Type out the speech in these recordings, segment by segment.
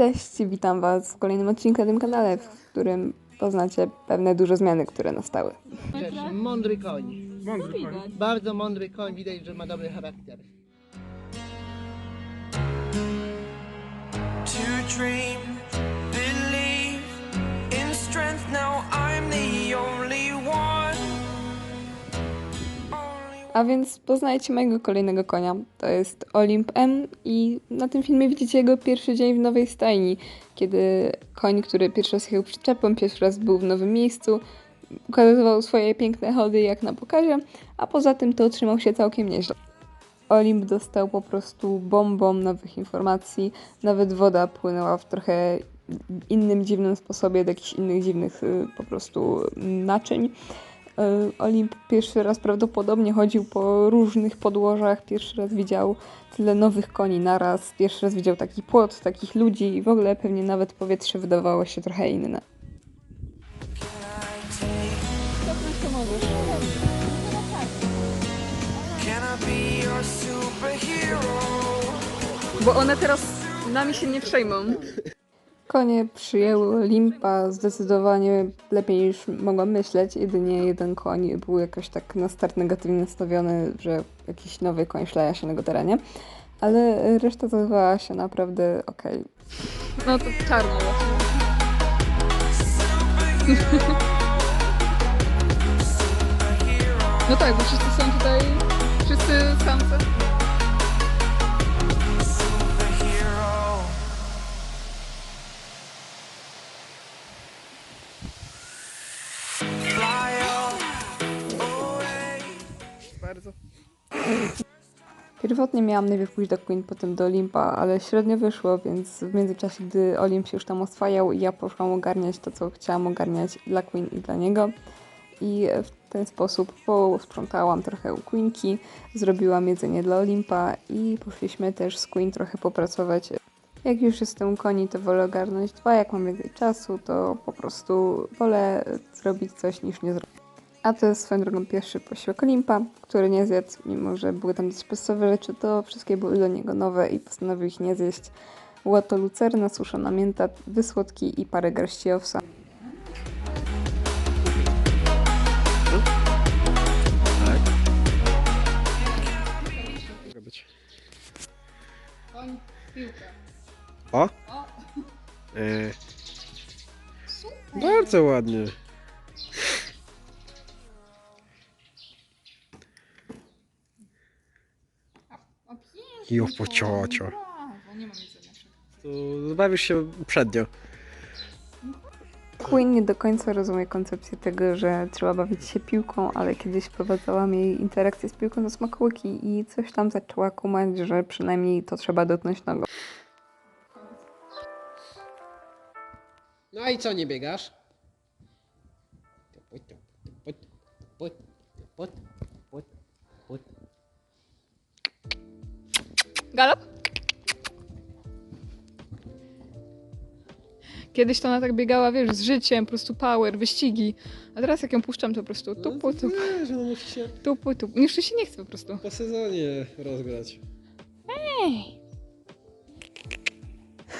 Cześć, witam Was w kolejnym odcinku na tym kanale, w którym poznacie pewne duże zmiany, które nastały. Mądry koń. Mądry koń. Bardzo mądry koń, widać, że ma dobry charakter. to dream, believe in strength. Now I'm the A więc poznajcie mojego kolejnego konia. To jest Olimp M i na tym filmie widzicie jego pierwszy dzień w nowej stajni, kiedy koń, który pierwszy raz jechał przyczepą, pierwszy raz był w nowym miejscu, ukazywał swoje piękne chody jak na pokazie, a poza tym to trzymał się całkiem nieźle. Olimp dostał po prostu bombą nowych informacji, nawet woda płynęła w trochę innym dziwnym sposobie, do jakichś innych dziwnych y, po prostu naczyń. Y, Olimp pierwszy raz prawdopodobnie chodził po różnych podłożach, pierwszy raz widział tyle nowych koni naraz, pierwszy raz widział taki płot, takich ludzi i w ogóle pewnie nawet powietrze wydawało się trochę inne. Bo one teraz nami się nie przejmą. Konie przyjęły Olimpa zdecydowanie lepiej niż mogłam myśleć. Jedynie jeden koń był jakoś tak na start negatywnie nastawiony, że jakiś nowy koń szlaja się na jego terenie. Ale reszta zachowała się naprawdę okej. No to czarno No tak, bo wszyscy są tutaj, wszyscy samce. Pierwotnie miałam najpierw pójść do Queen, potem do Olimpa, ale średnio wyszło, więc w międzyczasie, gdy Olimp się już tam oswajał, ja poszłam ogarniać to, co chciałam ogarniać dla Queen i dla niego. I w ten sposób posprzątałam trochę u Queenki, zrobiłam jedzenie dla Olimpa i poszliśmy też z Queen trochę popracować. Jak już jestem u koni, to wolę ogarnąć dwa, jak mam więcej czasu, to po prostu wolę zrobić coś niż nie zrobić. A to jest swoją drogą pierwszy posiłek Olimpa, który nie zjadł, mimo że były tam dość podstawowe rzeczy, to wszystkie były dla niego nowe i postanowił ich nie zjeść. Była to lucerna, suszona mięta, wysłodki i parę garści owsa. Koń, piłka. O! E, bardzo ładnie. Jo, po ciocio. To bawisz się uprzednio. Queen nie do końca rozumie koncepcję tego, że trzeba bawić się piłką, ale kiedyś wprowadzałam jej interakcję z piłką do smakołyki i coś tam zaczęła kumać, że przynajmniej to trzeba dotknąć nogą. No i co, nie biegasz? Galop? Kiedyś to ona tak biegała, wiesz, z życiem, po prostu power, wyścigi. A teraz jak ją puszczam, to po prostu tupu, tupu, że no musi się tupu, tupu. Już się nie chce po prostu. po sezonie rozgrać.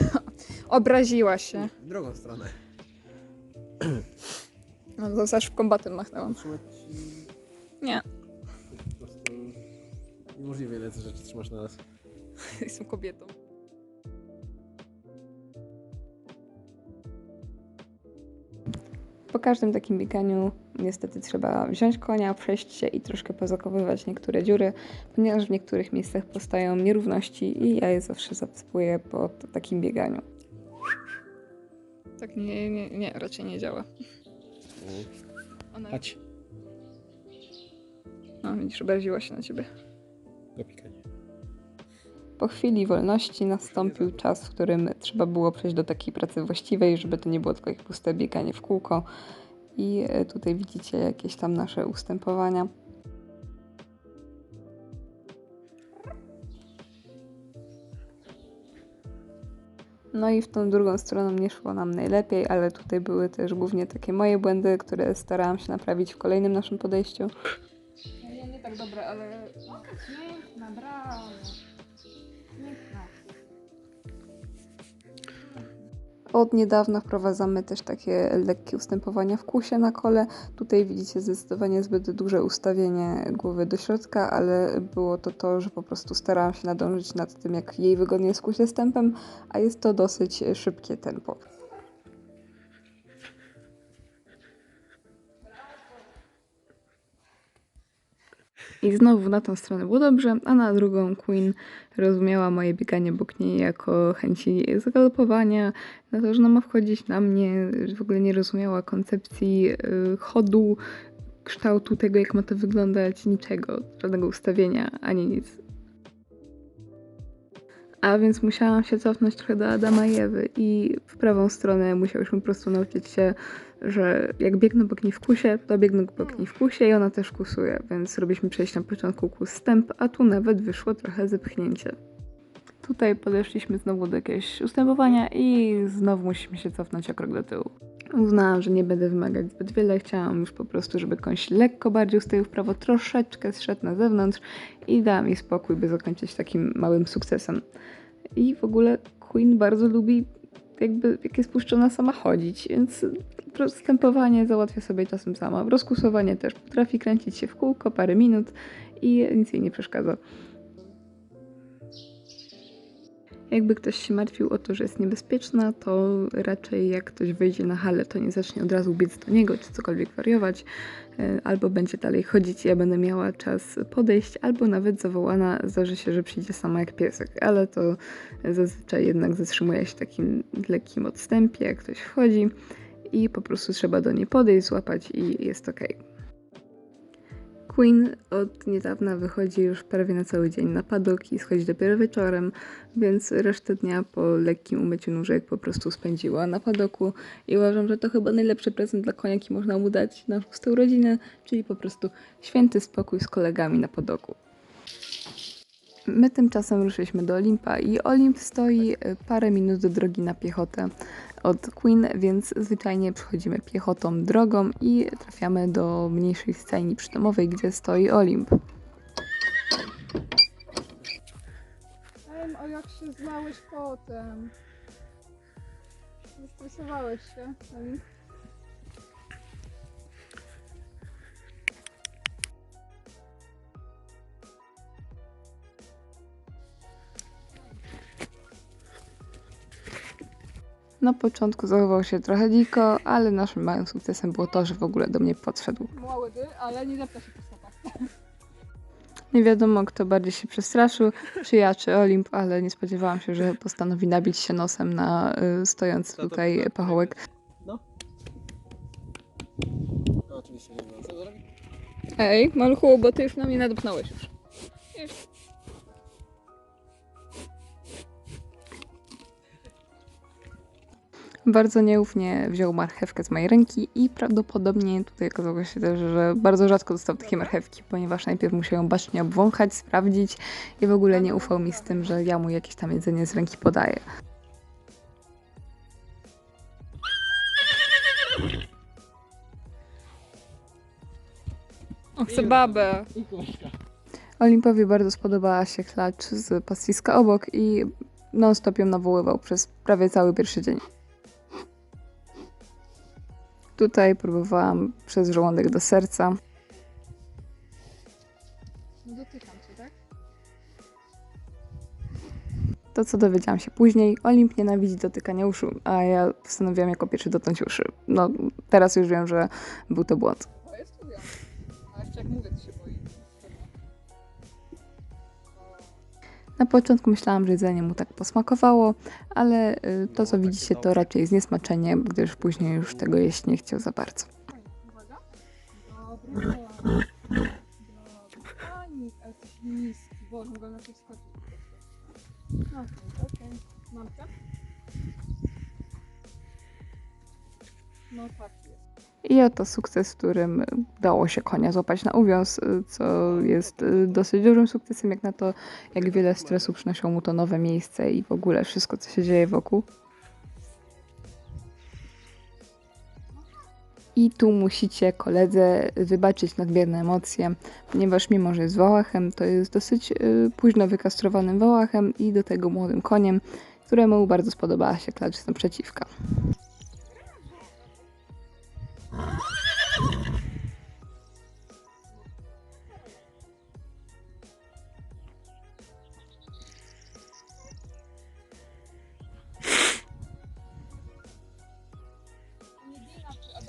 Obraziła się. W drugą stronę. No to za szybką batem machnęłam. Trzymać Nie, po prostu niemożliwe ile tych rzeczy trzymasz na nas. jestem kobietą. Po każdym takim bieganiu niestety trzeba wziąć konia, przejść się i troszkę pozakowywać niektóre dziury, ponieważ w niektórych miejscach powstają nierówności i ja je zawsze zasypuję po takim bieganiu. Tak nie, nie, nie, raczej nie działa. Ona, Chodź. no widzisz, obraziła się na ciebie. Do pikania. Po chwili wolności nastąpił czas, w którym trzeba było przejść do takiej pracy właściwej, żeby to nie było tylko jak puste bieganie w kółko. I e, tutaj widzicie jakieś tam nasze ustępowania. No i w tą drugą stroną nie szło nam najlepiej, ale tutaj były też głównie takie moje błędy, które starałam się naprawić w kolejnym naszym podejściu. Nie, nie tak dobre, ale... Piękna, brawo. Od niedawna wprowadzamy też takie lekkie ustępowania w kusie na kole. Tutaj widzicie zdecydowanie zbyt duże ustawienie głowy do środka, ale było to to, że po prostu starałam się nadążyć nad tym, jak jej wygodnie skuć stępem, a jest to dosyć szybkie tempo. I znowu na tą stronę było dobrze, a na drugą Queen rozumiała moje bieganie obok niej jako chęci zagalopowania, na to, że ona ma wchodzić na mnie, w ogóle nie rozumiała koncepcji y, chodu, kształtu tego, jak ma to wyglądać, niczego, żadnego ustawienia, ani nic. A więc musiałam się cofnąć trochę do Adama i Ewy i w prawą stronę musiałyśmy po prostu nauczyć się, że jak biegnę w kusie, to biegnę w kusie i ona też kusuje, więc robiliśmy przejść na początku kus stęp, a tu nawet wyszło trochę zepchnięcie. Tutaj podeszliśmy znowu do jakiegoś ustępowania i znowu musimy się cofnąć o krok do tyłu. Uznałam, że nie będę wymagać zbyt wiele, chciałam już po prostu, żeby końś lekko bardziej ustawił w prawo, troszeczkę zszedł na zewnątrz i dałam jej spokój, by zakończyć takim małym sukcesem. I w ogóle Queen bardzo lubi jakby jak jest puszczona sama chodzić, więc prostępowanie załatwia sobie czasem sama. Rozkusowanie też potrafi kręcić się w kółko parę minut i nic jej nie przeszkadza. Jakby ktoś się martwił o to, że jest niebezpieczna, to raczej jak ktoś wejdzie na halę, to nie zacznie od razu biec do niego, czy cokolwiek wariować, e, albo będzie dalej chodzić, ja będę miała czas podejść, albo nawet zawołana, zdarzy się, że przyjdzie sama jak piesek, ale to zazwyczaj jednak zatrzymuje się w takim lekkim odstępie, jak ktoś wchodzi i po prostu trzeba do niej podejść, złapać i jest ok. Queen od niedawna wychodzi już prawie na cały dzień na padok i schodzi dopiero wieczorem, więc resztę dnia po lekkim umyciu nóżek po prostu spędziła na padoku i uważam, że to chyba najlepszy prezent dla konia, jaki można mu dać na szóstą rodzinę, czyli po prostu święty spokój z kolegami na padoku. My tymczasem ruszyliśmy do Olimpa i Olimp stoi e, parę minut do drogi na piechotę od Queen, więc zwyczajnie przechodzimy piechotą drogą i trafiamy do mniejszej stajni przydomowej, gdzie stoi Olimp. Em, a jak się zlałeś potem? Zestresowałeś się? Em, Na początku zachował się trochę dziko, ale naszym małym sukcesem było to, że w ogóle do mnie podszedł. Młody, ale nie zapla się po stopach. Nie wiadomo, kto bardziej się przestraszył, czy ja, czy Olimp, ale nie spodziewałam się, że postanowi nabić się nosem na y, stojący tutaj pachołek. No, oczywiście nie. Co zrobić? Ej, maluchu, bo ty już na mnie nadepnąłeś już. Bardzo nieufnie wziął marchewkę z mojej ręki i prawdopodobnie tutaj okazało się też, że bardzo rzadko dostał takie marchewki, ponieważ najpierw musiał ją bacznie obwąchać, sprawdzić i w ogóle nie ufał mi z tym, że ja mu jakieś tam jedzenie z ręki podaję. Chcę babę. Olimpowi bardzo spodobała się klacz z pastwiska obok i non-stop ją nawoływał przez prawie cały pierwszy dzień. Tutaj próbowałam przez żołądek do serca. Dotykam cię, tak? To, co dowiedziałam się później, Olimp nienawidzi dotykania uszu, a ja postanowiłam jako pierwszy dotknąć uszy. No, teraz już wiem, że był to błąd. To jest tu A jeszcze jak mówię, to się boi. Na początku myślałam, że jedzenie mu tak posmakowało, ale y, to, co widzicie, to raczej zniesmaczenie, gdyż później już tego jeść nie chciał za bardzo. No? No tak. I oto sukces, którym dało się konia złapać na uwiąz, y, co jest y, dosyć dużym sukcesem, jak na to, jak wiele stresu przynosiło mu to nowe miejsce i w ogóle wszystko, co się dzieje wokół. I tu musicie koledze wybaczyć nadmierne emocje, ponieważ mimo, że jest wałachem, to jest dosyć y, późno wykastrowanym wałachem i do tego młodym koniem, któremu bardzo spodobała się klacz naprzeciwka.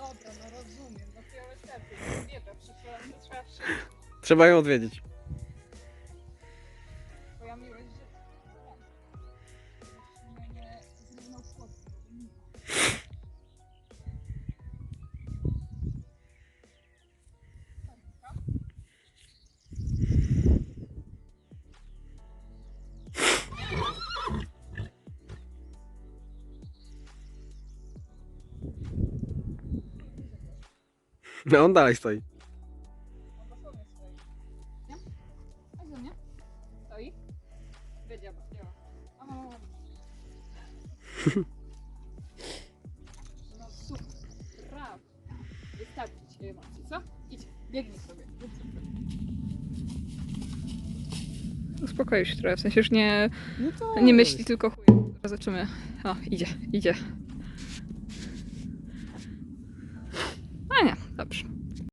Dobra, no rozumiem, no to ja Trzeba ją odwiedzić. No on dalej stoi. Dosłownie stoi. Nie? A co nie? Stoi? Wiedziała, działa. No super, brawo. Wystarczy ci emocji, co? Idź, biegnij sobie. Uspokoił się trochę, w sensie już nie, No to nie myśli, tylko chuje. Zobaczymy. O, idzie, idzie.